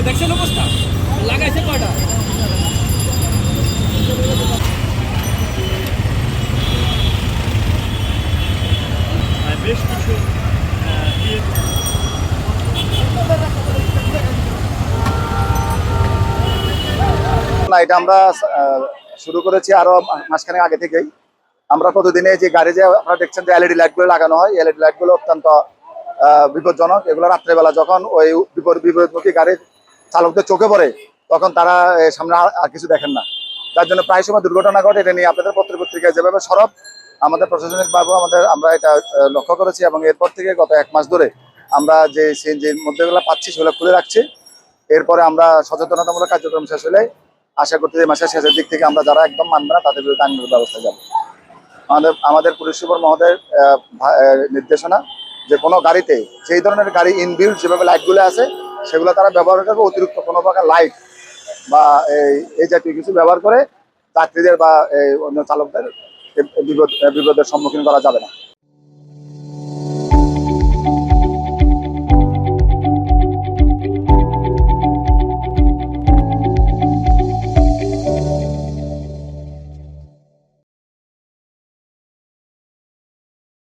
লাগাইছে দেখছেন অবস্থা? লাগাইছে কয়টা? বেশ কিছু না এটা আমরা শুরু করেছি আরও মাসখানেক আগে থেকেই। আমরা প্রতিদিনে যে গাড়ি যে আপনারা দেখছেন যে এলইডি লাইটগুলো লাগানো হয় এলইডি লাইটগুলো অত্যন্ত বিপজ্জনক। এগুলো রাত্রেবেলা যখন ওই বিপরীতমুখী গাড়ির চালকদের চোখে পড়ে, তখন তারা সামনে আর কিছু দেখেন না। যার জন্য প্রায় সময় দুর্ঘটনা ঘটে, এটা নিয়ে আপনাদের পত্র পত্রিকায় যেভাবে সরব, আমাদের প্রশাসনিক ভাবে আমাদের, আমরা এটা লক্ষ্য করেছি এবং এরপর থেকে গত এক মাস ধরে আমরা যে সিএনজির মধ্যেগুলো পাচ্ছি, সেগুলো খুলে রাখছি। এরপরে আমরা সচেতনতামূলক কার্যক্রম শেষ হলে আশা করতে যে মাসের শেষের দিক থেকে আমরা যারা একদম মানবে না, তাদের বিরুদ্ধে আইনগত ব্যবস্থা যাব আমাদের আমাদের পুলিশ সুপার মহোদয়ের নির্দেশনা যে কোনো গাড়িতে, যেই ধরনের গাড়ি ইনবিল্ড যেভাবে লাইটগুলো আছে সেগুলো তারা ব্যবহার করবে অতিরিক্ত কোনো প্রকার লাইট বা এই এই জাতীয় কিছু ব্যবহার করে যাত্রীদের বা অন্য চালকদের বিপদ বিপদের সম্মুখীন করা যাবে না।